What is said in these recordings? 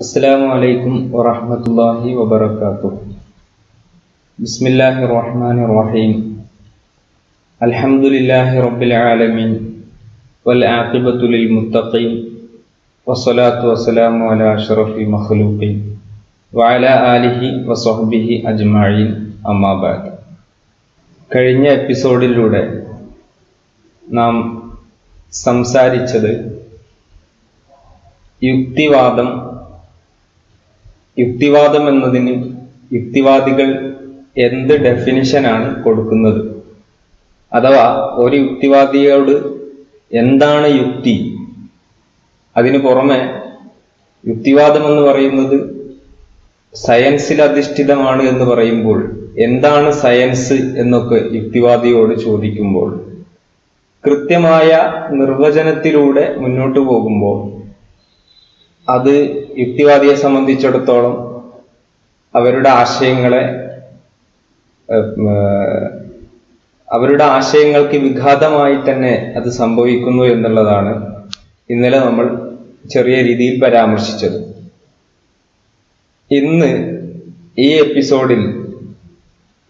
അസ്സാം വലൈക്കും വറഹമത്തല്ലാഹി വബർക്കാത്തു ബിസ്മില്ലാഹി റഹ്മാൻ റഹീം അൽഹംദുലില്ലാഹി റബ്ബിൽ ആലമീൻ വൽ ആഖിബത്തു ലിൽ മുത്തഖീൻ വസ്സലാത്തു വസ്സലാമു അലാ അഷ്റഫിൽ മഖ്ലൂഖീൻ. വഅല ആലിഹി വസഹ്ബിഹി അജ്മഈൻ. അമ്മാബാദ് കഴിഞ്ഞ എപ്പിസോഡിലൂടെ നാം സംസാരിച്ചത് യുക്തിവാദം യുക്തിവാദം എന്നതിന് യുക്തിവാദികൾ എന്ത് ഡെഫിനിഷനാണ് കൊടുക്കുന്നത്? അഥവാ ഒരു യുക്തിവാദിയോട് എന്താണ് യുക്തി? അതിനു പുറമെ യുക്തിവാദം എന്ന് പറയുന്നത് സയൻസിൽ അധിഷ്ഠിതമാണ് എന്ന് പറയുമ്പോൾ എന്താണ് സയൻസ് എന്നൊക്കെ യുക്തിവാദിയോട് ചോദിക്കുമ്പോൾ കൃത്യമായ നിർവചനത്തിലൂടെ മുന്നോട്ട് പോകുമ്പോൾ അത് യുക്തിവാദിയെ സംബന്ധിച്ചിടത്തോളം അവരുടെ ആശയങ്ങളെ അവരുടെ ആശയങ്ങൾക്ക് വിഘാതമായി തന്നെ അത് സംഭവിക്കുന്നു എന്നുള്ളതാണ് ഇന്നലെ നമ്മൾ ചെറിയ രീതിയിൽ പരാമർശിച്ചത്. ഇന്ന് ഈ എപ്പിസോഡിൽ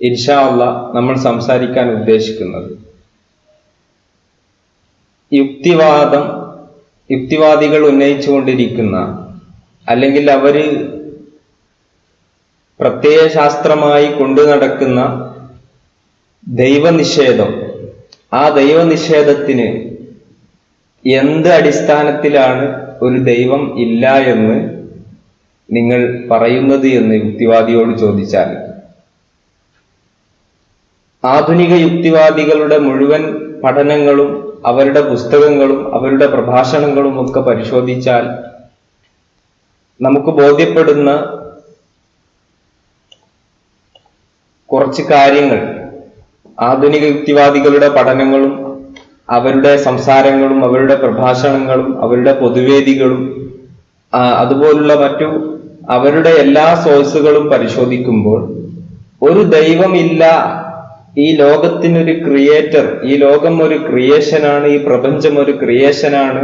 ഇൻഷാ അല്ല നമ്മൾ സംസാരിക്കാൻ ഉദ്ദേശിക്കുന്നത് യുക്തിവാദം യുക്തിവാദികൾ ഉന്നയിച്ചുകൊണ്ടിരിക്കുന്ന അല്ലെങ്കിൽ അവർ പ്രത്യയശാസ്ത്രമായി കൊണ്ടു നടക്കുന്ന ദൈവനിഷേധം. ആ ദൈവനിഷേധത്തിന് എന്ത് അടിസ്ഥാനത്തിലാണ് ഒരു ദൈവം ഇല്ല എന്ന് നിങ്ങൾ പറയുന്നത് എന്ന് യുക്തിവാദിയോട് ചോദിച്ചാൽ. ആധുനിക യുക്തിവാദികളുടെ മുഴുവൻ പഠനങ്ങളും അവരുടെ പുസ്തകങ്ങളും അവരുടെ പ്രഭാഷണങ്ങളും ഒക്കെ പരിശോധിച്ചാൽ നമുക്ക് ബോധ്യപ്പെടുന്ന കുറച്ച് കാര്യങ്ങൾ ആധുനിക യുക്തിവാദികളുടെ പഠനങ്ങളും അവരുടെ സംസാരങ്ങളും അവരുടെ പ്രഭാഷണങ്ങളും അവരുടെ പൊതുവേദികളും അതുപോലുള്ള മറ്റു അവരുടെ എല്ലാ സോഴ്സുകളും പരിശോധിക്കുമ്പോൾ ഒരു ദൈവമില്ല ഈ ലോകത്തിനൊരു ക്രിയേറ്റർ ഈ ലോകം ഒരു ക്രിയേഷനാണ് ഈ പ്രപഞ്ചം ഒരു ക്രിയേഷനാണ്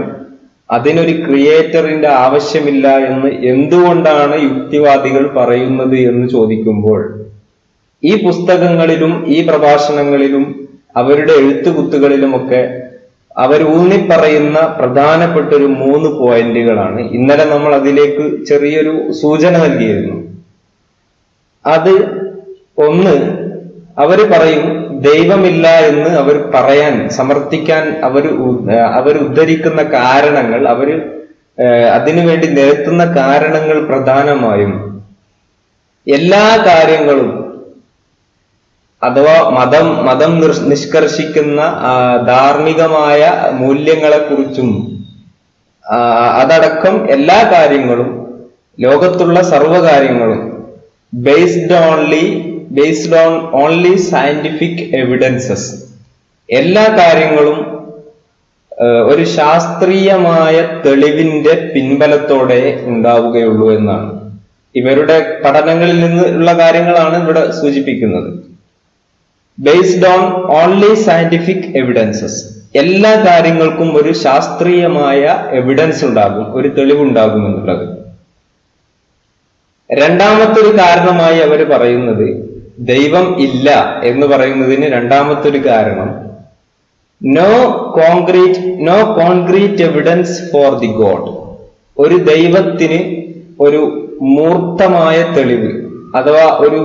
അതിനൊരു ക്രിയേറ്ററിന്റെ ആവശ്യമില്ല എന്ന് എന്തുകൊണ്ടാണ് യുക്തിവാദികൾ പറയുന്നത് എന്ന് ചോദിക്കുമ്പോൾ ഈ പുസ്തകങ്ങളിലും ഈ പ്രഭാഷണങ്ങളിലും അവരുടെ എഴുത്തുകുത്തുകളിലുമൊക്കെ അവർ ഊന്നിപ്പറയുന്ന പ്രധാനപ്പെട്ട ഒരു മൂന്ന് പോയിന്റുകളാണ്. ഇന്നലെ നമ്മൾ അതിലേക്ക് ചെറിയൊരു സൂചന നൽകിയിരുന്നു. അത് ഒന്ന് അവർ പറയും ദൈവമില്ല എന്ന് അവർ പറയാൻ സമർത്ഥിക്കാൻ അവർ അവർ ഉദ്ധരിക്കുന്ന കാരണങ്ങൾ അവർ അതിനുവേണ്ടി നിരത്തുന്ന കാരണങ്ങൾ പ്രധാനമായും എല്ലാ കാര്യങ്ങളും അഥവാ മതം മതം നിഷ്കർഷിക്കുന്ന ധാർമ്മികമായ മൂല്യങ്ങളെക്കുറിച്ചും അതടക്കം എല്ലാ കാര്യങ്ങളും ലോകത്തുള്ള സർവകാര്യങ്ങളും based only based on only scientific evidences എല്ലാ കാര്യങ്ങളും ഒരു ശാസ്ത്രീയമായ തെളിവിന്റെ പിൻബലത്തോടെ ഉണ്ടാവുകയുള്ളൂ എന്നാണ്. ഇവരുടെ പഠനങ്ങളിൽ നിന്നുള്ള കാര്യങ്ങളാണ് ഇവിടെ സൂചിപ്പിക്കുന്നത്. Based on only scientific evidences എല്ലാ കാര്യങ്ങൾക്കും ഒരു ശാസ്ത്രീയമായ എവിഡൻസ് ഉണ്ടാകും ഒരു തെളിവുണ്ടാകും എന്നുള്ളത്. രണ്ടാമത്തെ ഒരു കാരണമായി അവർ പറയുന്നത് ദൈവം ഇല്ല എന്ന് പറയുന്നതിന് രണ്ടാമത്തെ ഒരു കാരണം no concrete no concrete evidence for the God ഒരു ദൈവത്തിന് ഒരു മൂർത്തമായ തെളിവ് അഥവാ ഒരു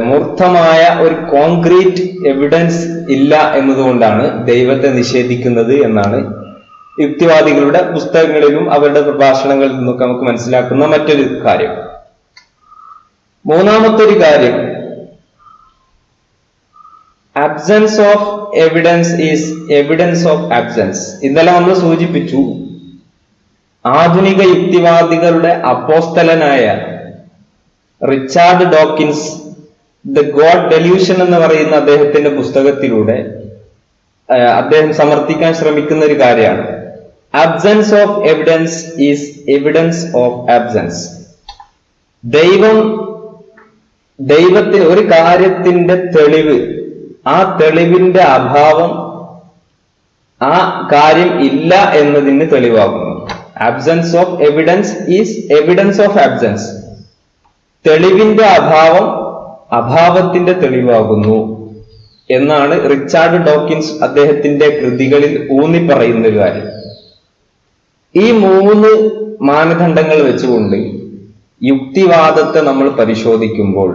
മൂർത്തമായ ഒരു കോൺക്രീറ്റ് എവിഡൻസ് ഇല്ല എന്നതുകൊണ്ടാണ് ദൈവത്തെ നിഷേധിക്കുന്നത് എന്നാണ് യുക്തിവാദികളുടെ പുസ്തകങ്ങളിലും അവരുടെ പ്രഭാഷണങ്ങളിൽ നിന്നൊക്കെ നമുക്ക് മനസ്സിലാക്കുന്ന മറ്റൊരു കാര്യം. മൂന്നാമത്തെ ഒരു കാര്യം. Absence of evidence is evidence of absence ഇന്നലെ നമ്മൾ സൂചിപ്പിച്ചു ആധുനിക യുക്തിവാദികളുടെ അപ്പോസ്തലനായ Richard Dawkins the God delusion എന്ന് പറയുന്ന അദ്ദേഹത്തിന്റെ പുസ്തകത്തിലൂടെ അദ്ദേഹം സമർത്ഥിക്കാൻ ശ്രമിക്കുന്ന ഒരു കാര്യമാണ്. Absence of evidence is evidence of absence ദൈവം ദൈവത്തിന് ഒരു കാര്യത്തിന്റെ തെളിവ്. ആ തെളിവിന്റെ അഭാവം ആ കാര്യം ഇല്ല എന്നതിന് തെളിവാകുന്നു. Absence of evidence is evidence of absence തെളിവിന്റെ അഭാവം അഭാവത്തിന്റെ തെളിവാകുന്നു എന്നാണ് റിച്ചാർഡ് ഡോക്കിൻസ് അദ്ദേഹത്തിന്റെ കൃതികളിൽ ഊന്നി പറയുന്ന കാര്യം. ഈ മൂന്ന് മാനദണ്ഡങ്ങൾ വെച്ചുകൊണ്ട് യുക്തിവാദത്തെ നമ്മൾ പരിശോധിക്കുമ്പോൾ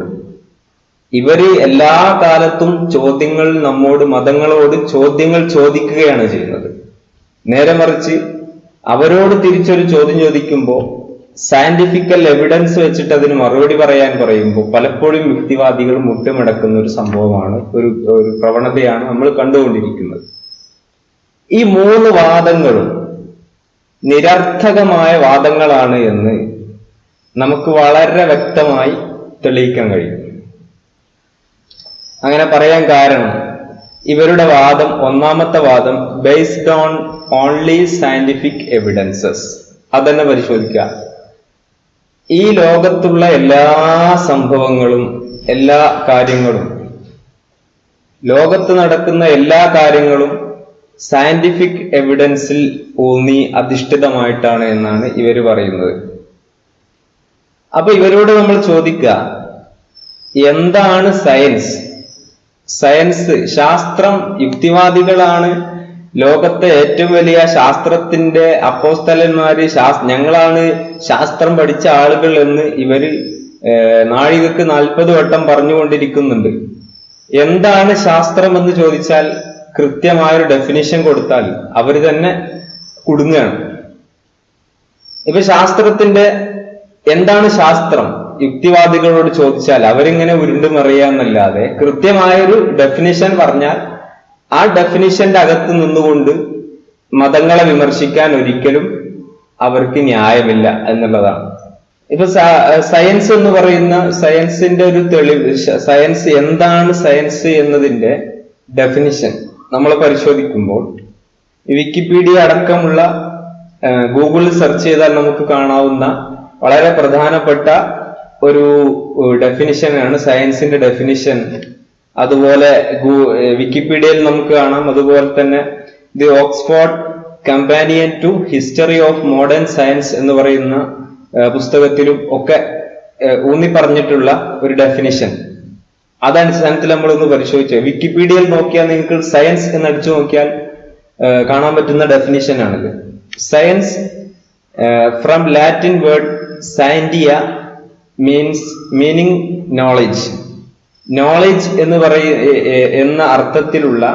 ഇവർ എല്ലാ കാലത്തും ചോദ്യങ്ങൾ നമ്മോട് മതങ്ങളോട് ചോദ്യങ്ങൾ ചോദിക്കുകയാണ് ചെയ്യുന്നത്. നേരെ മറിച്ച് അവരോട് തിരിച്ചൊരു ചോദ്യം ചോദിക്കുമ്പോൾ സയന്റിഫിക്കൽ എവിഡൻസ് വെച്ചിട്ട് അതിന് മറുപടി പറയാൻ പറയുമ്പോൾ പലപ്പോഴും യുക്തിവാദികൾ മുട്ടുമടക്കുന്ന ഒരു സംഭവമാണ് ഒരു ഒരു പ്രവണതയാണ് നമ്മൾ കണ്ടുകൊണ്ടിരിക്കുന്നത്. ഈ മൂന്ന് വാദങ്ങളും നിരർത്ഥകമായ വാദങ്ങളാണ് എന്ന് നമുക്ക് വളരെ വ്യക്തമായി തെളിയിക്കാൻ കഴിയും. അങ്ങനെ പറയാൻ കാരണം ഇവരുടെ വാദം ഒന്നാമത്തെ വാദം based on only scientific evidences അതന്നെ പരിശോധിക്കുക. ഈ ലോകത്തുള്ള എല്ലാ സംഭവങ്ങളും എല്ലാ കാര്യങ്ങളും ലോകത്ത് നടക്കുന്ന എല്ലാ കാര്യങ്ങളും സയന്റിഫിക് എവിഡൻസിൽ ഊന്നി അധിഷ്ഠിതമായിട്ടാണ് എന്നാണ് ഇവർ പറയുന്നത്. അപ്പൊ ഇവരോട് നമ്മൾ ചോദിക്കുക എന്താണ് സയൻസ്? സയൻസ് ശാസ്ത്രം യുക്തിവാദികളാണ്. ലോകത്തെ ഏറ്റവും വലിയ ശാസ്ത്രത്തിന്റെ അപ്പോസ്തലന്മാര് ഞങ്ങളാണ് ശാസ്ത്രം പഠിച്ച ആളുകൾ എന്ന് ഇവർ നാഴികക്ക് നാൽപ്പത് വട്ടം പറഞ്ഞുകൊണ്ടിരിക്കുന്നുണ്ട്. എന്താണ് ശാസ്ത്രം എന്ന് ചോദിച്ചാൽ കൃത്യമായൊരു ഡെഫിനിഷൻ കൊടുത്താൽ അവർ തന്നെ കുടുങ്ങുകയാണ്. ഇപ്പൊ ശാസ്ത്രത്തിന്റെ എന്താണ് ശാസ്ത്രം? യുക്തിവാദികളോട് ചോദിച്ചാൽ അവരിങ്ങനെ ഉരുണ്ടുമറിയാന്നല്ലാതെ കൃത്യമായൊരു ഡെഫിനിഷൻ പറഞ്ഞാൽ ആ ഡെഫിനിഷന്റെ അകത്ത് നിന്നുകൊണ്ട് മതങ്ങളെ വിമർശിക്കാൻ ഒരിക്കലും അവർക്ക് ന്യായമില്ല എന്നുള്ളതാണ്. ഇപ്പൊ സയൻസ് എന്ന് പറയുന്ന സയൻസിന്റെ ഒരു തെളിവ് സയൻസ് എന്താണ് സയൻസ് എന്നതിന്റെ ഡെഫിനിഷൻ നമ്മൾ പരിശോധിക്കുമ്പോൾ വിക്കിപീഡിയ അടക്കമുള്ള ഗൂഗിളിൽ സെർച്ച് ചെയ്താൽ നമുക്ക് കാണാവുന്ന വളരെ പ്രധാനപ്പെട്ട ഒരു ഡെഫിനിഷനാണ് സയൻസിന്റെ ഡെഫിനിഷൻ അതുപോലെ വിക്കിപീഡിയയിൽ നമുക്ക് കാണാം. അതുപോലെ തന്നെ the Oxford companion to history of modern science എന്ന് പറയുന്ന പുസ്തകത്തിലും ഒക്കെ ഊന്നി പറഞ്ഞിട്ടുള്ള ഒരു ഡെഫിനിഷൻ അതടിസ്ഥാനത്തിൽ നമ്മളൊന്ന് പരിശോധിച്ചു. വിക്കിപീഡിയയിൽ നോക്കിയാൽ നിങ്ങൾക്ക് സയൻസ് എന്ന് അടിച്ചു നോക്കിയാൽ കാണാൻ പറ്റുന്ന ഡെഫിനിഷൻ ആണിത്. Science from Latin word scientia means meaning knowledge knowledge എന്ന് പറയ എന്ന അർത്ഥത്തിലുള്ള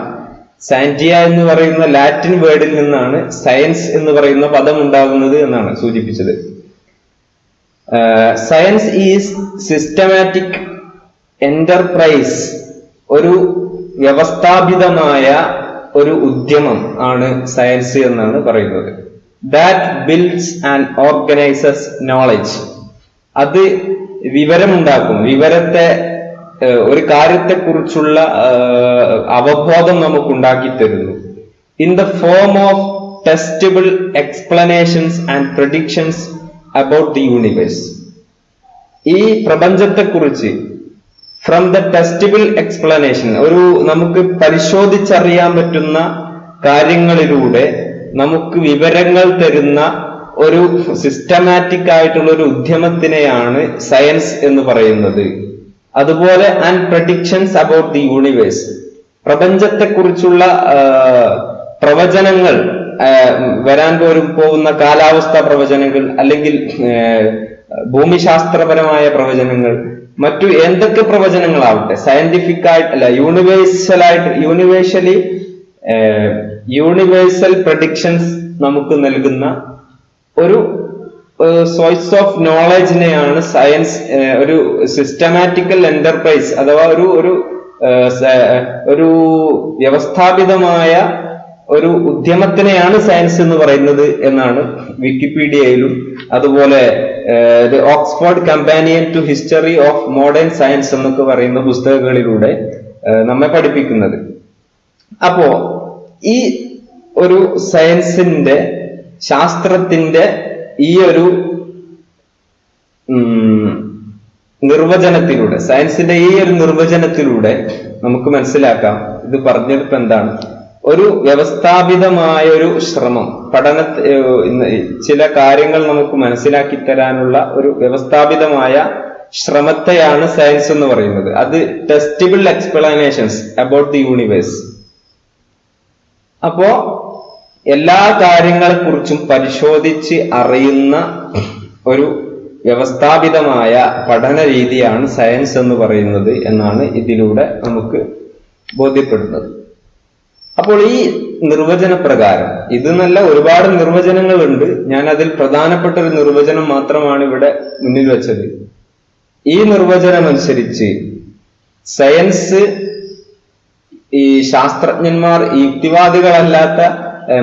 സാന്റിയ എന്ന് പറയുന്ന ലാറ്റിൻ വേർഡിൽ നിന്നാണ് സയൻസ് എന്ന് പറയുന്ന പദം ഉണ്ടാകുന്നത് എന്നാണ് സൂചിപ്പിച്ചത്. സയൻസ് ഈസ് സിസ്റ്റമാറ്റിക് എന്റർപ്രൈസ് ഒരു വ്യവസ്ഥാപിതമായ ഒരു ഉദ്യമം ആണ് സയൻസ് എന്നാണ് പറയുന്നത്. That builds and organises knowledge അത് വിവരമുണ്ടാക്കും. വിവരത്തെ ഒരു കാര്യത്തെക്കുറിച്ചുള്ള കുറിച്ചുള്ള അവബോധം നമുക്ക് ഉണ്ടാക്കി തരുന്നു in the form of testable explanations and predictions about the universe ഈ പ്രപഞ്ചത്തെക്കുറിച്ച് ഫ്രം ദ ടെസ്റ്റബിൾ എക്സ്പ്ലനേഷൻ ഒരു നമുക്ക് പരിശോധിച്ചറിയാൻ പറ്റുന്ന കാര്യങ്ങളിലൂടെ നമുക്ക് വിവരങ്ങൾ തരുന്ന ഒരു സിസ്റ്റമാറ്റിക് ആയിട്ടുള്ള ഒരു ഉദ്യമത്തിനെയാണ് സയൻസ് എന്ന് പറയുന്നത്. അതുപോലെ and predictions about the universe പ്രപഞ്ചത്തെക്കുറിച്ചുള്ള പ്രവചനങ്ങൾ വരാൻ പോലും പോകുന്ന കാലാവസ്ഥ പ്രവചനങ്ങൾ അല്ലെങ്കിൽ ഭൂമിശാസ്ത്രപരമായ പ്രവചനങ്ങൾ മറ്റു എന്തൊക്കെ പ്രവചനങ്ങളാവട്ടെ സയന്റിഫിക് ആയിട്ട് അല്ല യൂണിവേഴ്സലായിട്ട് യൂണിവേഴ്സലി യൂണിവേഴ്സൽ പ്രഡിക്ഷൻസ് നമുക്ക് നൽകുന്ന ഒരു സോഴ്സ് ഓഫ് നോളജിനെയാണ് സയൻസ് ഒരു സിസ്റ്റമാറ്റിക്കൽ എന്റർപ്രൈസ് അഥവാ ഒരു ഒരു ഒരു വ്യവസ്ഥാപിതമായ ഒരു ഉദ്യമത്തിനെയാണ് സയൻസ് എന്ന് പറയുന്നത് എന്നാണ് വിക്കിപീഡിയയിലും അതുപോലെ Oxford companion to history of modern science എന്നൊക്കെ പറയുന്ന പുസ്തകങ്ങളിലൂടെ നമ്മെ പഠിപ്പിക്കുന്നത്. അപ്പോ ഈ ഒരു സയൻസിന്റെ ശാസ്ത്രത്തിന്റെ ഈ ഒരു നിർവചനത്തിലൂടെ സയൻസിന്റെ ഈ ഒരു നിർവചനത്തിലൂടെ നമുക്ക് മനസ്സിലാക്കാം. ഇത് പറഞ്ഞിട്ട് എന്താണ്? ഒരു വ്യവസ്ഥാപിതമായ ഒരു ശ്രമം പഠന ചില കാര്യങ്ങൾ നമുക്ക് മനസ്സിലാക്കി തരാനുള്ള ഒരു വ്യവസ്ഥാപിതമായ ശ്രമത്തെയാണ് സയൻസ് എന്ന് പറയുന്നത്. അത് testable explanations about the universe അപ്പോ എല്ലാ കാര്യങ്ങളെക്കുറിച്ചും പരിശോധിച്ച് അറിയുന്ന ഒരു വ്യവസ്ഥാപിതമായ പഠന രീതിയാണ് സയൻസ് എന്ന് പറയുന്നത് എന്നാണ് ഇതിലൂടെ നമുക്ക് ബോധ്യപ്പെടുന്നത്. അപ്പോൾ ഈ നിർവചന പ്രകാരം ഇത് നല്ല ഒരുപാട് നിർവചനങ്ങളുണ്ട്. ഞാൻ അതിൽ പ്രധാനപ്പെട്ട ഒരു നിർവചനം മാത്രമാണ് ഇവിടെ മുന്നിൽ വെച്ചത്. ഈ നിർവചനം അനുസരിച്ച് സയൻസ് ഈ ശാസ്ത്രജ്ഞന്മാർ യുക്തിവാദികളല്ലാത്ത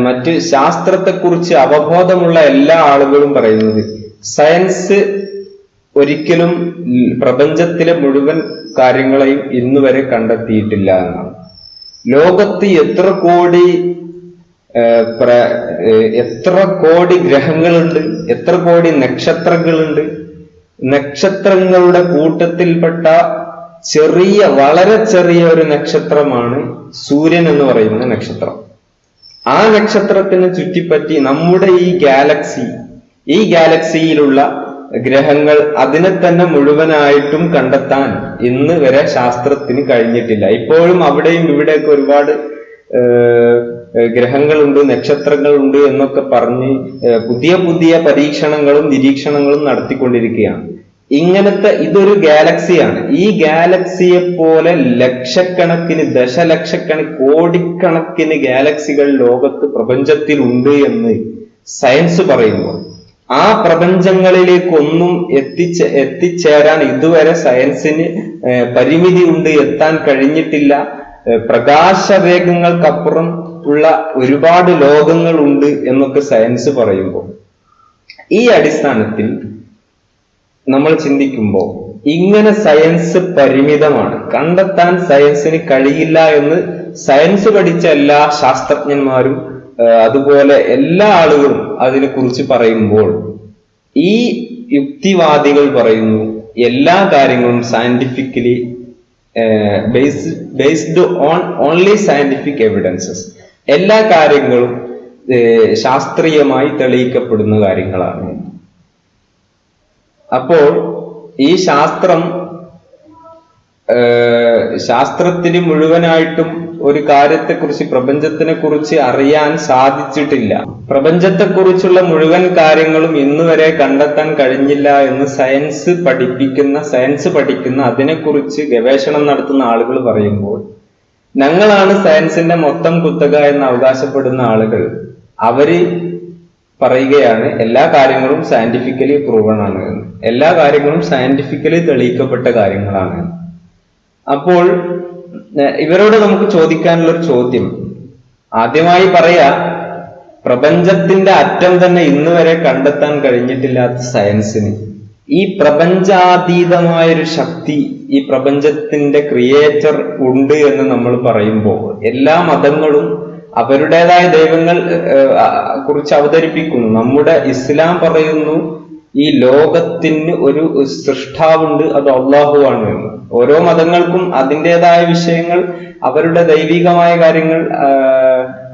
മറ്റ് ശാസ്ത്രത്തെക്കുറിച്ച് അവബോധമുള്ള എല്ലാ ആളുകളും പറയുന്നത് സയൻസ് ഒരിക്കലും പ്രപഞ്ചത്തിലെ മുഴുവൻ കാര്യങ്ങളെയും ഇന്നുവരെ കണ്ടെത്തിയിട്ടില്ല എന്നാണ്. ലോകത്ത് എത്ര കോടി എത്ര കോടി ഗ്രഹങ്ങളുണ്ട് എത്ര കോടി നക്ഷത്രങ്ങളുണ്ട് നക്ഷത്രങ്ങളുടെ കൂട്ടത്തിൽപ്പെട്ട ചെറിയ വളരെ ചെറിയ ഒരു നക്ഷത്രമാണ് സൂര്യൻ എന്ന് പറയുന്ന നക്ഷത്രം. ആ നക്ഷത്രത്തിന് ചുറ്റിപ്പറ്റി നമ്മുടെ ഈ ഗാലക്സി ഈ ഗാലക്സിയിലുള്ള ഗ്രഹങ്ങൾ അതിനെ തന്നെ മുഴുവനായിട്ടും കണ്ടെത്താൻ ഇന്ന് വരെ ശാസ്ത്രത്തിന് കഴിഞ്ഞിട്ടില്ല. ഇപ്പോഴും അവിടെയും ഇവിടെയൊക്കെ ഒരുപാട് ഗ്രഹങ്ങളുണ്ട് നക്ഷത്രങ്ങളുണ്ട് എന്നൊക്കെ പറഞ്ഞ് പുതിയ പുതിയ പരീക്ഷണങ്ങളും നിരീക്ഷണങ്ങളും നടത്തിക്കൊണ്ടിരിക്കുകയാണ്. ഇങ്ങനത്തെ ഇതൊരു ഗാലക്സിയാണ്. ഈ ഗാലക്സിയെ പോലെ ലക്ഷക്കണക്കിന് ദശലക്ഷക്കണക്കിന് കോടിക്കണക്കിന് ഗാലക്സികൾ ലോകത്ത് പ്രപഞ്ചത്തിലുണ്ട് എന്ന് സയൻസ് പറയുമ്പോൾ ആ പ്രപഞ്ചങ്ങളിലേക്കൊന്നും എത്തിച്ച എത്തിച്ചേരാൻ ഇതുവരെ സയൻസിന് പരിമിതി ഉണ്ട് എത്താൻ കഴിഞ്ഞിട്ടില്ല. പ്രകാശവേഗങ്ങൾക്കപ്പുറം ഉള്ള ഒരുപാട് ലോകങ്ങളുണ്ട് എന്നൊക്കെ സയൻസ് പറയുമ്പോൾ. ഈ അടിസ്ഥാനത്തിൽ നമ്മൾ ചിന്തിക്കുമ്പോൾ ഇങ്ങനെ സയൻസ് പരിമിതമാണ്. കണ്ടെത്താൻ സയൻസിന് കഴിയില്ല എന്ന് സയൻസ് പഠിച്ച എല്ലാ ശാസ്ത്രജ്ഞന്മാരും അതുപോലെ എല്ലാ ആളുകളും അതിനെക്കുറിച്ച് പറയുമ്പോൾ ഈ യുക്തിവാദികൾ പറയുന്നു എല്ലാ കാര്യങ്ങളും scientifically based on only scientific evidences എല്ലാ കാര്യങ്ങളും ശാസ്ത്രീയമായി തെളിയിക്കപ്പെടുന്ന കാര്യങ്ങളാണ്. അപ്പോൾ ഈ ശാസ്ത്രം ശാസ്ത്രത്തിന് മുഴുവനായിട്ടും ഒരു കാര്യത്തെക്കുറിച്ച് പ്രപഞ്ചത്തിനെ കുറിച്ച് അറിയാൻ സാധിച്ചിട്ടില്ല. പ്രപഞ്ചത്തെക്കുറിച്ചുള്ള മുഴുവൻ കാര്യങ്ങളും ഇന്ന് വരെ കണ്ടെത്താൻ കഴിഞ്ഞില്ല എന്ന് സയൻസ് പഠിപ്പിക്കുന്ന സയൻസ് പഠിക്കുന്ന അതിനെക്കുറിച്ച് ഗവേഷണം നടത്തുന്ന ആളുകൾ പറയുമ്പോൾ ഞങ്ങളാണ് സയൻസിന്റെ മൊത്തം കുത്തക എന്ന് അവകാശപ്പെടുന്ന ആളുകൾ. അവർ പറയുകയാണ് എല്ലാ കാര്യങ്ങളും സയന്റിഫിക്കലി പ്രൂവൺ ആണ്. എല്ലാ കാര്യങ്ങളും സയന്റിഫിക്കലി തെളിയിക്കപ്പെട്ട കാര്യങ്ങളാണ്. അപ്പോൾ ഇവരോട് നമുക്ക് ചോദിക്കാനുള്ള ഒരു ചോദ്യം. ആദ്യമായി പറയാ പ്രപഞ്ചത്തിന്റെ അറ്റം തന്നെ ഇന്ന് വരെ കണ്ടെത്താൻ കഴിഞ്ഞിട്ടില്ലാത്ത സയൻസിന് ഈ പ്രപഞ്ചാതീതമായൊരു ശക്തി ഈ പ്രപഞ്ചത്തിന്റെ ക്രിയേറ്റർ ഉണ്ട് എന്ന് നമ്മൾ പറയുമ്പോൾ എല്ലാ മതങ്ങളും അവരുടേതായ ദൈവങ്ങൾ കുറിച്ച് അവതരിപ്പിക്കുന്നു. നമ്മുടെ ഇസ്ലാം പറയുന്നു ഈ ലോകത്തിന് ഒരു സൃഷ്ടാവുണ്ട് അത് അള്ളാഹു ആണ് എന്ന്. ഓരോ മതങ്ങൾക്കും അതിന്റെതായ വിഷയങ്ങൾ അവരുടെ ദൈവികമായ കാര്യങ്ങൾ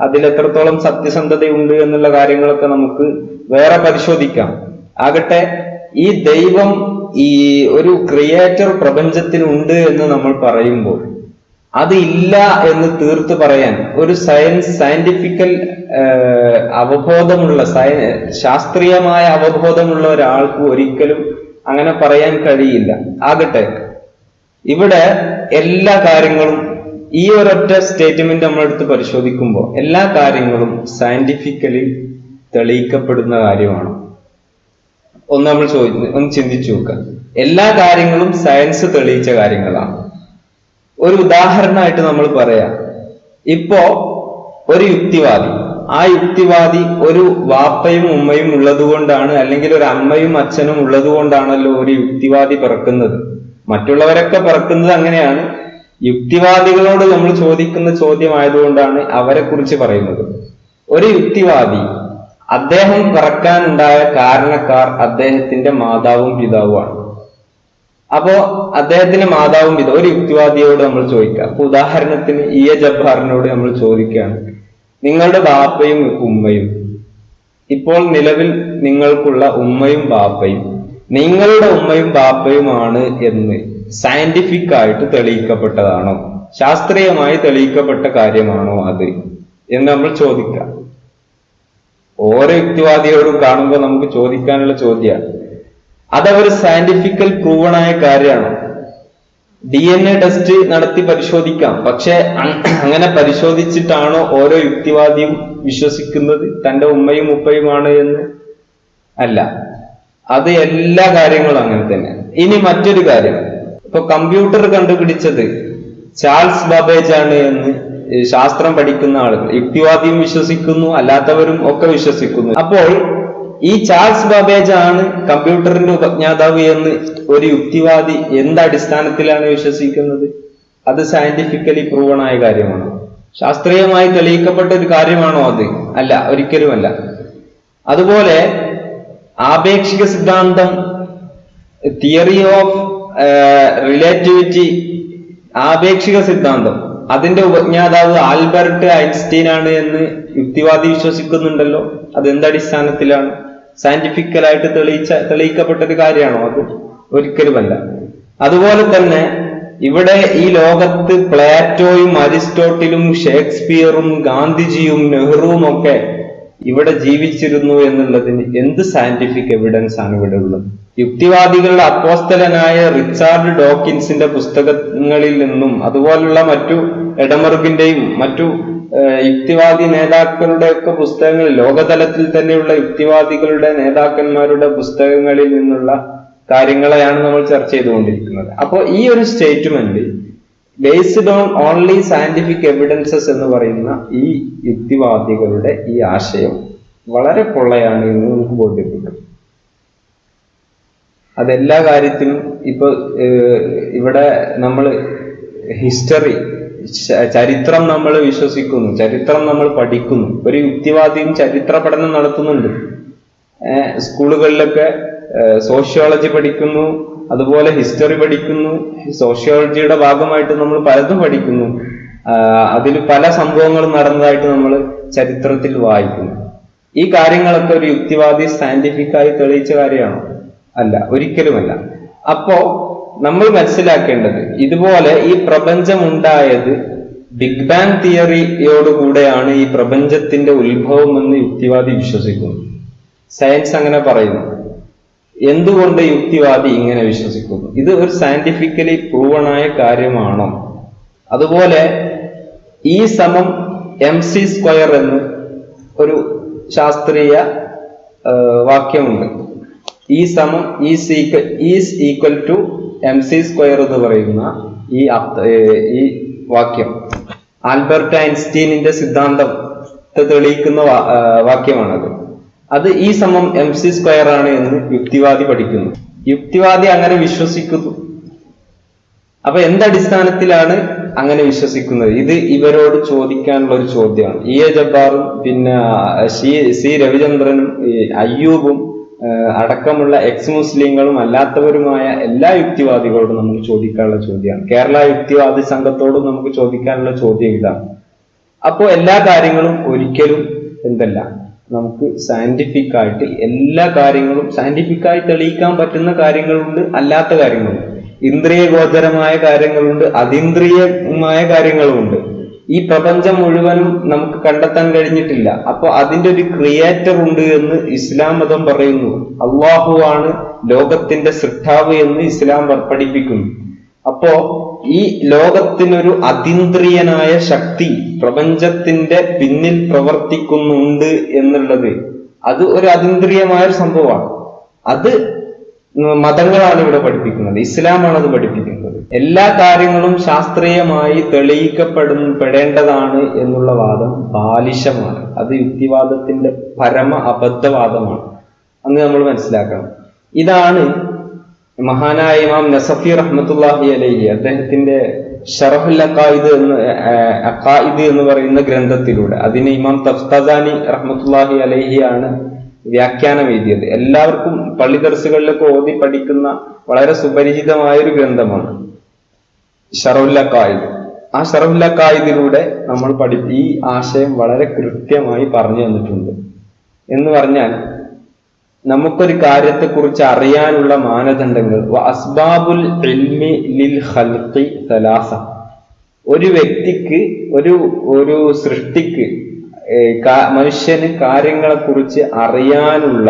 അതിലെത്രത്തോളം സത്യസന്ധതയുണ്ട് എന്നുള്ള കാര്യങ്ങളൊക്കെ നമുക്ക് വേറെ പരിശോധിക്കാം. ആകട്ടെ ഈ ദൈവം ഈ ഒരു ക്രിയേറ്റർ പ്രപഞ്ചത്തിനുണ്ട് എന്ന് നമ്മൾ പറയുമ്പോൾ അത് ഇല്ല എന്ന് തീർത്ത് പറയാൻ ഒരു സയൻസ് സയന്റിഫിക്കൽ അവബോധമുള്ള സയ ശാസ്ത്രീയമായ അവബോധമുള്ള ഒരാൾക്ക് ഒരിക്കലും അങ്ങനെ പറയാൻ കഴിയില്ല. ആകട്ടെ ഇവിടെ എല്ലാ കാര്യങ്ങളും ഈ ഒരൊറ്റ സ്റ്റേറ്റ്മെന്റ് നമ്മളെടുത്ത് പരിശോധിക്കുമ്പോൾ എല്ലാ കാര്യങ്ങളും സയന്റിഫിക്കലി തെളിയിക്കപ്പെടുന്ന കാര്യമാണ്. ഒന്ന് നമ്മൾ ചോദിച്ചു ഒന്ന് ചിന്തിച്ചു നോക്കുക എല്ലാ കാര്യങ്ങളും സയൻസ് തെളിയിച്ച കാര്യങ്ങളാണ്. ഒരു ഉദാഹരണമായിട്ട് നമ്മൾ പറയാം. ഇപ്പോ ഒരു യുക്തിവാദി. ആ യുക്തിവാദി ഒരു വാപ്പയും ഉമ്മയും ഉള്ളതുകൊണ്ടാണ് അല്ലെങ്കിൽ ഒരു അമ്മയും അച്ഛനും ഉള്ളതുകൊണ്ടാണല്ലോ ഒരു യുക്തിവാദി പിറക്കുന്നത്. മറ്റുള്ളവരൊക്കെ പിറക്കുന്നത് അങ്ങനെയാണ്. യുക്തിവാദികളോട് നമ്മൾ ചോദിക്കുന്ന ചോദ്യമായതുകൊണ്ടാണ് അവരെ കുറിച്ച് പറയുന്നത്. ഒരു യുക്തിവാദി അദ്ദേഹം പിറക്കാനുണ്ടായ കാരണക്കാർ അദ്ദേഹത്തിന്റെ മാതാവും പിതാവുമാണ്. അപ്പോ അദ്ദേഹത്തിന്റെ മാതാവും പിതാവും ഒരു യുക്തിവാദിയോട് നമ്മൾ ചോദിക്കുക. അപ്പൊ ഉദാഹരണത്തിന് ഇ എ ജബ്ബാറിനോട് നമ്മൾ ചോദിക്കുകയാണ്. നിങ്ങളുടെ ബാപ്പയും ഉമ്മയും ഇപ്പോൾ നിലവിൽ നിങ്ങൾക്കുള്ള ഉമ്മയും ബാപ്പയും നിങ്ങളുടെ ഉമ്മയും ബാപ്പയുമാണ് എന്ന് സയന്റിഫിക് ആയിട്ട് തെളിയിക്കപ്പെട്ടതാണോ? ശാസ്ത്രീയമായി തെളിയിക്കപ്പെട്ട കാര്യമാണോ അത് എന്ന് നമ്മൾ ചോദിക്കാം ഓരോ യുക്തിവാദിയോടും കാണുമ്പോൾ നമുക്ക് ചോദിക്കാനുള്ള ചോദ്യമാണ്. അതവർ സയന്റിഫിക്കൽ പ്രൂവണായ കാര്യമാണ്. ഡി എൻ എ ടെസ്റ്റ് നടത്തി പരിശോധിക്കാം. പക്ഷെ അങ്ങനെ പരിശോധിച്ചിട്ടാണോ ഓരോ യുക്തിവാദിയും വിശ്വസിക്കുന്നത്? തന്റെ ഉമ്മയും ഉപ്പയുമാണ് എന്ന്? അല്ല. അത് എല്ലാ കാര്യങ്ങളും അങ്ങനെ തന്നെ. ഇനി മറ്റൊരു കാര്യം. ഇപ്പൊ കമ്പ്യൂട്ടർ കണ്ടുപിടിച്ചത് ചാൾസ് ബാബേജ് ആണ് എന്ന് ശാസ്ത്രം പഠിക്കുന്ന ആളുകൾ. യുക്തിവാദിയും വിശ്വസിക്കുന്നു അല്ലാത്തവരും ഒക്കെ വിശ്വസിക്കുന്നു. അപ്പോൾ ഈ ചാൾസ് ബാബേജ് ആണ് കമ്പ്യൂട്ടറിന്റെ ഉപജ്ഞാതാവ് എന്ന് ഒരു യുക്തിവാദി എന്ത് അടിസ്ഥാനത്തിലാണ് വിശ്വസിക്കുന്നത്? അത് സയന്റിഫിക്കലി പ്രൂവൺ ആയ കാര്യമാണോ. ശാസ്ത്രീയമായി തെളിയിക്കപ്പെട്ട ഒരു കാര്യമാണോ അത്? അല്ല ഒരിക്കലുമല്ല. അതുപോലെ ആപേക്ഷിക സിദ്ധാന്തം തിയറി ഓഫ് റിലേറ്റിവിറ്റി ആപേക്ഷിക സിദ്ധാന്തം അതിന്റെ ഉപജ്ഞാതാവ് ആൽബർട്ട് ഐൻസ്റ്റീൻ ആണ് എന്ന് യുക്തിവാദി വിശ്വസിക്കുന്നുണ്ടല്ലോ. അതെന്തടിസ്ഥാനത്തിലാണ് സയന്റിഫിക്കലായിട്ട് തെളിയിച്ച തെളിയിക്കപ്പെട്ട ഒരു കാര്യമാണോ? അത് ഒരിക്കലുമല്ല. അതുപോലെ തന്നെ ഇവിടെ ഈ ലോകത്ത് പ്ലാറ്റോയും അരിസ്റ്റോട്ടിലും ഷേക്സ്പിയറും ഗാന്ധിജിയും നെഹ്റുവും ഒക്കെ ഇവിടെ ജീവിച്ചിരുന്നു എന്നുള്ളതിന് എന്ത് സയന്റിഫിക് എവിഡൻസ് ആണ് ഇവിടെ ഉള്ളത്? യുക്തിവാദികളുടെ അപ്പോസ്തലനായ റിച്ചാർഡ് ഡോക്കിൻസിന്റെ പുസ്തകങ്ങളിൽ നിന്നും അതുപോലുള്ള മറ്റു എടമറുകിന്റെയും മറ്റു യുക്തിവാദി നേതാക്കളുടെ ഒക്കെ പുസ്തകങ്ങൾ ലോകതലത്തിൽ തന്നെയുള്ള യുക്തിവാദികളുടെ നേതാക്കന്മാരുടെ പുസ്തകങ്ങളിൽ നിന്നുള്ള കാര്യങ്ങളെയാണ് നമ്മൾ ചർച്ച ചെയ്തുകൊണ്ടിരിക്കുന്നത്. അപ്പോൾ ഈ ഒരു statement based on only scientific evidences എന്ന് പറയുന്ന ഈ യുക്തിവാദികളുടെ ഈ ആശയം വളരെ പൊള്ളയാണ് എന്ന് നമുക്ക് ബോധ്യപ്പെട്ടു അതെല്ലാ കാര്യത്തിനും ഇപ്പൊ ഇവിടെ നമ്മൾ ഹിസ്റ്ററി ചരിത്രം നമ്മൾ വിശ്വസിക്കുന്നു ചരിത്രം നമ്മൾ പഠിക്കുന്നു. ഒരു യുക്തിവാദിയും ചരിത്ര പഠനം നടത്തുന്നുണ്ട്. സ്കൂളുകളിലൊക്കെ സോഷ്യോളജി പഠിക്കുന്നു അതുപോലെ ഹിസ്റ്ററി പഠിക്കുന്നു. സോഷ്യോളജിയുടെ ഭാഗമായിട്ട് നമ്മൾ പലതും പഠിക്കുന്നു. അതിൽ പല സംഭവങ്ങളും നടന്നതായിട്ട് നമ്മൾ ചരിത്രത്തിൽ വായിക്കുന്നു. ഈ കാര്യങ്ങളൊക്കെ ഒരു യുക്തിവാദി സയന്റിഫിക്കായി തെളിയിച്ച കാര്യമാണോ? അല്ല ഒരിക്കലുമല്ല. അപ്പോ നമ്മൾ മനസ്സിലാക്കേണ്ടത് ഇതുപോലെ ഈ പ്രപഞ്ചം ഉണ്ടായത് ബിഗ് ബാങ് തിയറിയോടുകൂടെയാണ് ഈ പ്രപഞ്ചത്തിന്റെ ഉത്ഭവം എന്ന് യുക്തിവാദി വിശ്വസിക്കുന്നു. സയൻസ് അങ്ങനെ പറയുന്നു. എന്തുകൊണ്ട് യുക്തിവാദി ഇങ്ങനെ വിശ്വസിക്കുന്നു? ഇത് ഒരു സയന്റിഫിക്കലി പ്രൂവണായ കാര്യമാണോ? അതുപോലെ ഈ സമം എം സി സ്ക്വയർ എന്ന് ഒരു ശാസ്ത്രീയ വാക്യമുണ്ട്. ഈ സമം is equal is equal to M C square എന്ന് പറയുന്ന ഈ ഈ വാക്യം. ആൽബർട്ട് ഐൻസ്റ്റീനിന്റെ സിദ്ധാന്തത്തെ തെളിയിക്കുന്ന വാക്യമാണത്. അത് ഈ സമം എം സി സ്ക്വയർ ആണ് എന്ന് യുക്തിവാദി പഠിക്കുന്നു. യുക്തിവാദി അങ്ങനെ വിശ്വസിക്കുന്നു. അപ്പൊ എന്തടിസ്ഥാനത്തിലാണ് അങ്ങനെ വിശ്വസിക്കുന്നത്? ഇത് ഇവരോട് ചോദിക്കാനുള്ള ഒരു ചോദ്യമാണ്. ഇ എ ജബ്ബാറും പിന്നെ സി സി രവിചന്ദ്രനും അയ്യൂബും അടക്കമുള്ള എക്സ് മുസ്ലിങ്ങളും അല്ലാത്തവരുമായ എല്ലാ യുക്തിവാദികളോടും നമുക്ക് ചോദിക്കാനുള്ള ചോദ്യമാണ്. കേരള യുക്തിവാദി സംഘത്തോടും നമുക്ക് ചോദിക്കാനുള്ള ചോദ്യം ഇതാണ്. അപ്പോൾ എല്ലാ കാര്യങ്ങളും ഒരിക്കലും എന്തല്ല നമുക്ക് സയന്റിഫിക് ആയിട്ട് എല്ലാ കാര്യങ്ങളും സയന്റിഫിക് ആയി തെളിയിക്കാൻ പറ്റുന്ന കാര്യങ്ങളുണ്ട് അല്ലാത്ത കാര്യങ്ങളുണ്ട്. ഇന്ദ്രിയ ഗോചരമായ കാര്യങ്ങളുണ്ട് അതീന്ദ്രിയമായ കാര്യങ്ങളുമുണ്ട്. ഈ പ്രപഞ്ചം മുഴുവനും നമുക്ക് കണ്ടെത്താൻ കഴിഞ്ഞിട്ടില്ല. അപ്പൊ അതിന്റെ ഒരു ക്രിയേറ്റർ ഉണ്ട് എന്ന് ഇസ്ലാം മതം പറയുന്നു. അള്ളാഹു ആണ് ലോകത്തിന്റെ സൃഷ്ടാവ് എന്ന് ഇസ്ലാം പഠിപ്പിക്കുന്നു. അപ്പോ ഈ ലോകത്തിനൊരു അതീന്ദ്രിയനായ ശക്തി പ്രപഞ്ചത്തിന്റെ പിന്നിൽ പ്രവർത്തിക്കുന്നുണ്ട് എന്നുള്ളത് അത് ഒരു അതീന്ദ്രിയമായ ഒരു സംഭവമാണ്. അത് മതങ്ങളാണ് ഇവിടെ പഠിപ്പിക്കുന്നത്. ഇസ്ലാമാണ് അത് പഠിപ്പിക്കുന്നത്. എല്ലാ കാര്യങ്ങളും ശാസ്ത്രീയമായി തെളിയിക്കപ്പെടുന്ന പെടേണ്ടതാണ് എന്നുള്ള വാദം ബാലിശമാണ്. അത് യുക്തിവാദത്തിന്റെ പരമ അബദ്ധവാദമാണ്. അന്ന് നമ്മൾ മനസ്സിലാക്കണം. ഇതാണ് മഹാനായ ഇമാം നസഫി റഹ്മത്തുല്ലാഹി അലൈഹി അദ്ദേഹത്തിന്റെ ഷറഫുൽ അക്കായിദ് എന്ന് അക്കായിദ് എന്ന് പറയുന്ന ഗ്രന്ഥത്തിലൂടെ. അതിന് ഇമാം തഫ്തസാനി റഹ്മത്തുല്ലാഹി അലൈഹിയാണ് വ്യാഖ്യാനം എഴുതിയത് എല്ലാവർക്കും പള്ളി ദർസുകളിലൊക്കെ ഓതി പഠിക്കുന്ന വളരെ സുപരിചിതമായ ഒരു ഗ്രന്ഥമാണ് ഷറവുല്ല കായിദ് ആ ഷറവുല്ല കായിദിലൂടെ നമ്മൾ പഠി ഈ ആശയം വളരെ കൃത്യമായി പറഞ്ഞു തന്നിട്ടുണ്ട്. എന്ന് പറഞ്ഞാൽ നമുക്കൊരു കാര്യത്തെക്കുറിച്ച് അറിയാനുള്ള മാനദണ്ഡങ്ങൾ അസ്ബാബുൽ ഇൽമി ലിൽ ഒരു വ്യക്തിക്ക് ഒരു ഒരു സൃഷ്ടിക്ക് മനുഷ്യന് കാര്യങ്ങളെക്കുറിച്ച് അറിയാനുള്ള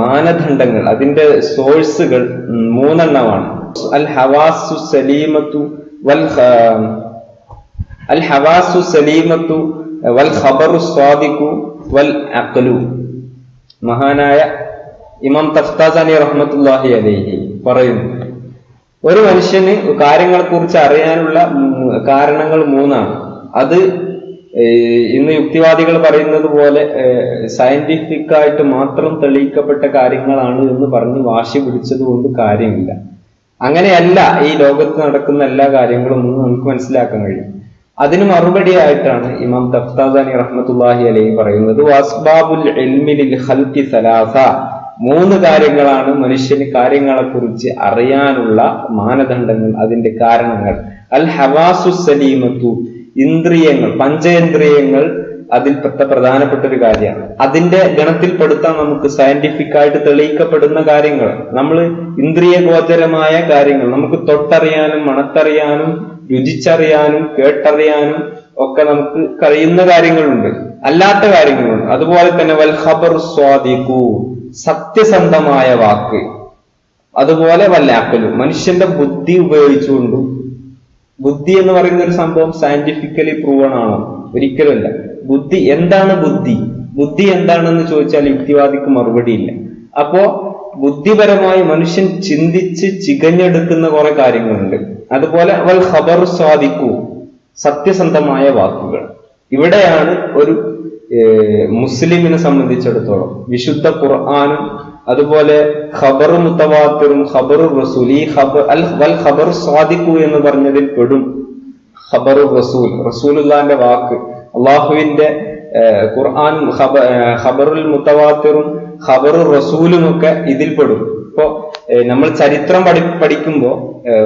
മാനദണ്ഡങ്ങൾ അതിന്റെ സോഴ്സുകൾ മൂന്നെണ്ണമാണ്. അൽ ഹവാസു സലീമത്തു വൽ അൽ ഹവാസു സലീമത്തു വൽ ഖബറു സ്വാദിഖു വൽ അഖലു. മഹാനായ ഇമാം തഫ്താസാനി റഹ്മത്തുല്ലാഹി അലൈഹി പറയുന്നു ഒരു മനുഷ്യന് കാര്യങ്ങളെ കുറിച്ച് അറിയാനുള്ള കാരണങ്ങൾ മൂന്നാണ്. അത് ഇന്ന് യുക്തിവാദികൾ പറയുന്നത് പോലെ സയന്റിഫിക് ആയിട്ട് മാത്രം തെളിയിക്കപ്പെട്ട കാര്യങ്ങളാണ് എന്ന് പറഞ്ഞ് വാശി പിടിച്ചത് കൊണ്ട് കാര്യമില്ല. അങ്ങനെയല്ല ഈ ലോകത്ത് നടക്കുന്ന എല്ലാ കാര്യങ്ങളും ഒന്ന് നമുക്ക് മനസ്സിലാക്കാൻ കഴിയും. അതിന് മറുപടിയായിട്ടാണ് ഇമാം തഫ്താദാനി റഹ്മത്തുല്ലാഹി അലൈഹി പറയുന്നത് വാസ്ബാബുൽ ഖൽഖി സലാസ മൂന്ന് കാര്യങ്ങളാണ് മനുഷ്യന് കാര്യങ്ങളെ കുറിച്ച് അറിയാനുള്ള മാനദണ്ഡങ്ങൾ അതിന്റെ കാരണങ്ങൾ. അൽ ഹവാസു സലീമത്തു ഇന്ദ്രിയങ്ങൾ പഞ്ചേന്ദ്രിയങ്ങൾ അതിൽപ്പെട്ട പ്രധാനപ്പെട്ട ഒരു കാര്യമാണ്. അതിന്റെ ഗണത്തിൽപ്പെടുത്താൻ നമുക്ക് സയന്റിഫിക് ആയിട്ട് തെളിയിക്കപ്പെടുന്ന കാര്യങ്ങൾ നമ്മൾ ഇന്ദ്രിയ ഗോചരമായ കാര്യങ്ങൾ നമുക്ക് തൊട്ടറിയാനും മണത്തറിയാനും രുചിച്ചറിയാനും കേട്ടറിയാനും ഒക്കെ നമുക്ക് കഴിയുന്ന കാര്യങ്ങളുണ്ട്. അല്ലാത്ത കാര്യങ്ങളുണ്ട്. അതുപോലെ തന്നെ വൽ ഖബർ സ്വാദിഖു സത്യസന്ധമായ വാക്ക്. അതുപോലെ വല്ലാക്കലും മനുഷ്യന്റെ ബുദ്ധി ഉപയോഗിച്ചുകൊണ്ടും ബുദ്ധി എന്ന് പറയുന്ന ഒരു സംഭവം സയന്റിഫിക്കലി പ്രൂവൺ ആണോ. ഒരിക്കലുമല്ല. ബുദ്ധി എന്താണ് ബുദ്ധി? ബുദ്ധി എന്താണെന്ന് ചോദിച്ചാൽ യുക്തിവാദിക്ക് മറുപടിയില്ല. അപ്പോ ബുദ്ധിപരമായി മനുഷ്യൻ ചിന്തിച്ച് ചികഞ്ഞെടുക്കുന്ന കുറെ കാര്യങ്ങളുണ്ട്. അതുപോലെ അവൾ ഖബർ സ്വാദിക്കൂ സത്യസന്ധമായ വാക്കുകൾ. ഇവിടെയാണ് ഒരു മുസ്ലിമിനെ സംബന്ധിച്ചിടത്തോളം വിശുദ്ധ ഖുർആാനും അതുപോലെ ഖബർ മുത്തവാത്തിറും ഖബർ റസൂൽ ഈ വൽ ഖബർ സ്വാദിക്കു എന്ന് പറഞ്ഞതിൽ പെടും ഖബർ റസൂൽ റസൂലുള്ളാന്റെ വാക്ക്. അള്ളാഹുവിന്റെ ഖുർആൻ ഖബറുൽ മുത്തവാത്തിറും ഖബർ റസൂലും ഒക്കെ ഇതിൽ പെടും. ഇപ്പോ നമ്മൾ ചരിത്രം പഠി പഠിക്കുമ്പോ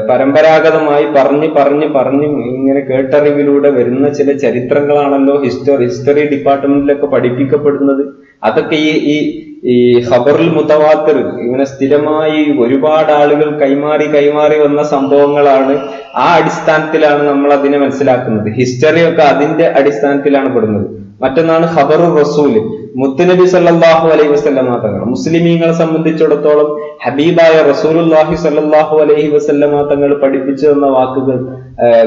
പരമ്പരാഗതമായി പറഞ്ഞ് പറഞ്ഞ് പറഞ്ഞ് ഇങ്ങനെ കേട്ടറിവിലൂടെ വരുന്ന ചില ചരിത്രങ്ങളാണല്ലോ ഹിസ്റ്ററി ഹിസ്റ്ററി ഡിപ്പാർട്ട്മെന്റിലൊക്കെ പഠിപ്പിക്കപ്പെടുന്നത്. അതൊക്കെ ഈ ഈ ഈ ഖബറുൽ മുത്തവാത്തർ ഇങ്ങനെ സ്ഥിരമായി ഒരുപാട് ആളുകൾ കൈമാറി കൈമാറി വന്ന സംഭവങ്ങളാണ് ആ അടിസ്ഥാനത്തിലാണ് നമ്മൾ അതിനെ മനസ്സിലാക്കുന്നത്. ഹിസ്റ്ററി ഒക്കെ അതിന്റെ അടിസ്ഥാനത്തിലാണ് പെടുന്നത്. മറ്റൊന്നാണ് ഖബറു റസൂൽ മുത്തുനബി സല്ലാഹു അലൈഹി വസല്ലമ തങ്ങൾ. മുസ്ലിമീങ്ങളെ സംബന്ധിച്ചിടത്തോളം ഹബീബായ റസൂലുള്ളാഹി സല്ലാഹു അലൈഹി വസല്ലമ തങ്ങൾ പഠിപ്പിച്ചു തന്ന വാക്കുകൾ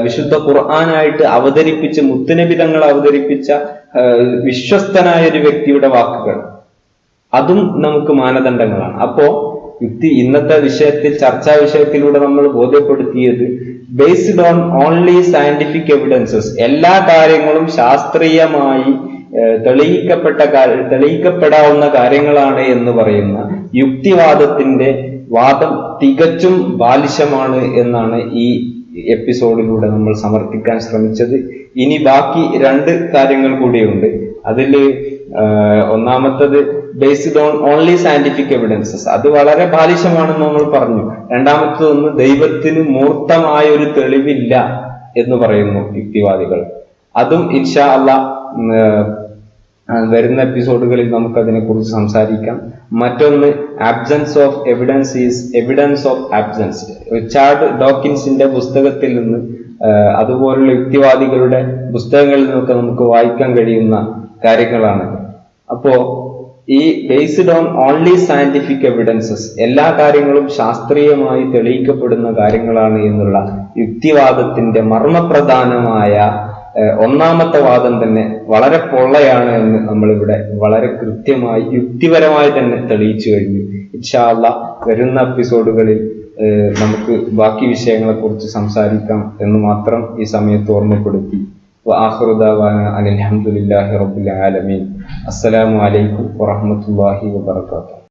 വിശുദ്ധ ഖുർആാനായിട്ട് അവതരിപ്പിച്ച് മുത്തുനബി തങ്ങൾ അവതരിപ്പിച്ച വിശ്വസ്തനായ ഒരു വ്യക്തിയുടെ വാക്കുകൾ. അതും നമുക്ക് മാനദണ്ഡങ്ങളാണ്. അപ്പോ യുക്തി ഇന്നത്തെ വിഷയത്തിൽ ചർച്ചാ വിഷയത്തിലൂടെ നമ്മൾ ബോധ്യപ്പെടുത്തിയത് based on only scientific evidences എല്ലാ കാര്യങ്ങളും ശാസ്ത്രീയമായി തെളിയിക്കപ്പെട്ട തെളിയിക്കപ്പെടാവുന്ന കാര്യങ്ങളാണ് എന്ന് പറയുന്ന യുക്തിവാദത്തിന്റെ വാദം തികച്ചും ബാലിശമാണ് എന്നാണ് ഈ എപ്പിസോഡിലൂടെ നമ്മൾ സമർപ്പിക്കാൻ ശ്രമിച്ചത്. ഇനി ബാക്കി രണ്ട് കാര്യങ്ങൾ കൂടിയുണ്ട്. അതിൽ ഒന്നാമത്തത് based on only scientific evidences അത് വളരെ ബാലിശമാണെന്ന് നമ്മൾ പറഞ്ഞു. രണ്ടാമത്തത് ഒന്ന് ദൈവത്തിന് മൂർത്തമായ ഒരു തെളിവില്ല എന്ന് പറയുന്നു യുക്തിവാദികൾ. അതും ഇൻഷാ അല്ല വരുന്ന എപ്പിസോഡുകളിൽ നമുക്ക് അതിനെ കുറിച്ച് സംസാരിക്കാം. മറ്റൊന്ന് absence of evidence is evidence of absence Richard ഡോക്കിൻസിന്റെ പുസ്തകത്തിൽ നിന്ന് അതുപോലുള്ള യുക്തിവാദികളുടെ പുസ്തകങ്ങളിൽ നിന്നൊക്കെ നമുക്ക് വായിക്കാൻ കഴിയുന്ന കാര്യങ്ങളാണ്. അപ്പോ ഈ based on only scientific evidences എല്ലാ കാര്യങ്ങളും ശാസ്ത്രീയമായി തെളിയിക്കപ്പെടുന്ന കാര്യങ്ങളാണ് എന്നുള്ള യുക്തിവാദത്തിന്റെ മർമ്മപ്രധാനമായ ഒന്നാമത്തെ വാദം തന്നെ വളരെ പൊള്ളയാണ് എന്ന് നമ്മളിവിടെ വളരെ കൃത്യമായി യുക്തിപരമായി തന്നെ തെളിയിച്ചു കഴിഞ്ഞു. ഇൻഷാല്ല വരുന്ന എപ്പിസോഡുകളിൽ നമുക്ക് ബാക്കി വിഷയങ്ങളെ കുറിച്ച് സംസാരിക്കാം എന്ന് മാത്രം ഈ സമയത്ത് ഓർമ്മപ്പെടുത്തി. വാഹൃദാവാന അലഹമുല്ലാഹി റബുൽ ആലമീൻ. അസ്സലാമു അലൈക്കും വറഹമത്തല്ലാഹി വാത്തു